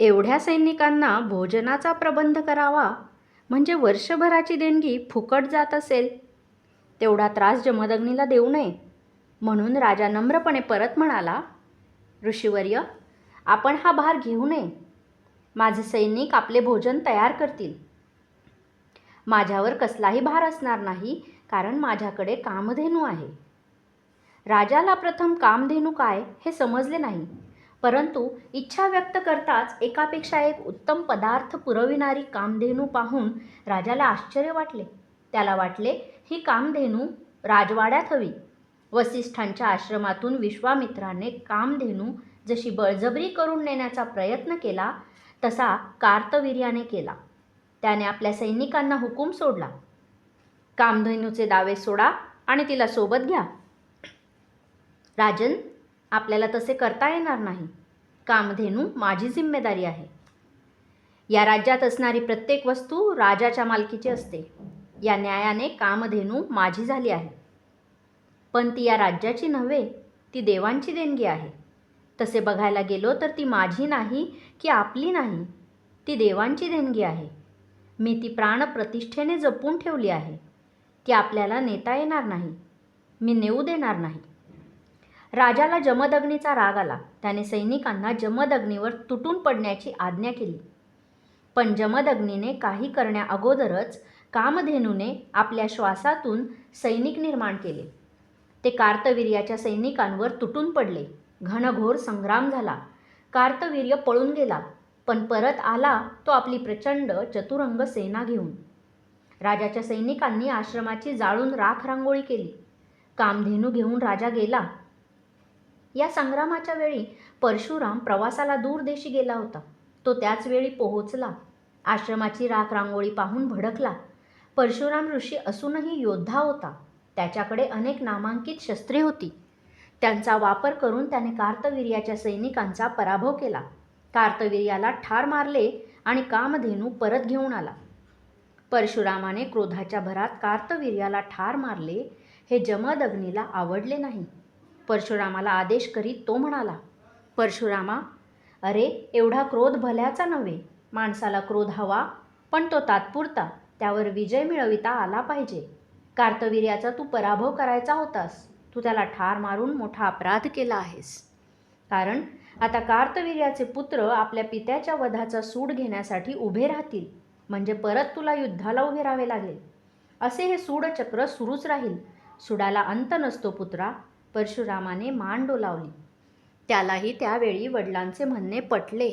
एवढ्या सैनिकांना भोजनाचा प्रबंध करावा? म्हणजे वर्षभराची देणगी फुकट जात असेल. तेवढा त्रास जमदग्नीला देऊ नये. म्हणून राजा नम्रपणे परत म्हणाला ऋषिवर्य आपण हा भार घेऊ नये. माझे सैनिक आपले भोजन तयार करतील. माझ्यावर कसलाही भार असणार नाही कारण माझ्याकडे कामधेनू आहे. राजाला प्रथम कामधेनू काय हे समजले नाही. परंतु इच्छा व्यक्त करताच एकापेक्षा एक उत्तम पदार्थ पुरविणारी कामधेनू पाहून राजाला आश्चर्य वाटले. त्याला वाटले ही कामधेनू राजवाड्यात हवी. वसिष्ठांच्या आश्रमातून विश्वामित्राने कामधेनू जशी बळजबरी करून नेण्याचा प्रयत्न केला तसा कार्तवीर्याने केला. त्याने आपल्या सैनिकांना हुकूम सोडला. कामधेनूचे दावे सोडा आणि तिला सोबत घ्या. राजन आपल्याला तसे करता येणार नाही. कामधेनू माझी जिम्मेदारी आहे. या राज्यात असणारी प्रत्येक वस्तू राजाच्या मालकीची असते. या न्यायाने कामधेनू माझी झाली आहे. पण ती या राज्याची नव्हे ती देवांची देणगी आहे. तसे बघायला गेलो तर ती माझी नाही की आपली नाही ती देवांची देणगी आहे. मी ती प्राणप्रतिष्ठेने जपून ठेवली आहे. ती आपल्याला नेता येणार नाही. मी नेऊ देणार नाही. राजाला जमदग्नीचा राग आला. त्याने सैनिकांना जमदग्नीवर तुटून पडण्याची आज्ञा केली. पण जमदग्नीने काही करण्याअगोदरच कामधेनूने आपल्या श्वासातून सैनिक निर्माण केले. ते कार्तवीर्याच्या सैनिकांवर तुटून पडले. घनघोर संग्राम झाला. कार्तवीर्य पळून गेला. पण परत आला तो आपली प्रचंड चतुरंग सेना घेऊन. राजाच्या सैनिकांनी आश्रमाची जाळून राख रांगोळी केली. कामधेनू घेऊन राजा गेला. या संग्रामाच्या वेळी परशुराम प्रवासाला दूर देशी गेला होता. तो त्याचवेळी पोहोचला. आश्रमाची राख रांगोळी पाहून भडकला. परशुराम ऋषी असूनही योद्धा होता. त्याच्याकडे अनेक नामांकित शस्त्रे होती. त्यांचा वापर करून त्याने कार्तवीर्याच्या सैनिकांचा पराभव केला. कार्तवीर्याला ठार मारले आणि कामधेनू परत घेऊन आला. परशुरामाने क्रोधाच्या भरात कार्तवीर्याला ठार मारले हे जमदग्नीला आवडले नाही. परशुरामाला आदेश करीत तो म्हणाला परशुरामा अरे एवढा क्रोध भल्याचा नव्हे. माणसाला क्रोध हवा पण तो तात्पुरता त्यावर विजय मिळविता आला पाहिजे. कार्तवीर्याचा तू पराभव करायचा होतास. तू त्याला ठार मारून मोठा अपराध केला आहेस. कारण आता कार्तवीर्याचे पुत्र आपल्या पित्याच्या वधाचा सूड घेण्यासाठी उभे राहतील. म्हणजे परत तुला युद्धाला उभे राहावे लागेल. असे हे सूडचक्र सुरूच राहील. सुडाला अंत नसतो पुत्रा. परशुरामाने मान डोलावली त्यालाही त्यावेळी वडिलांचे म्हणणे पटले.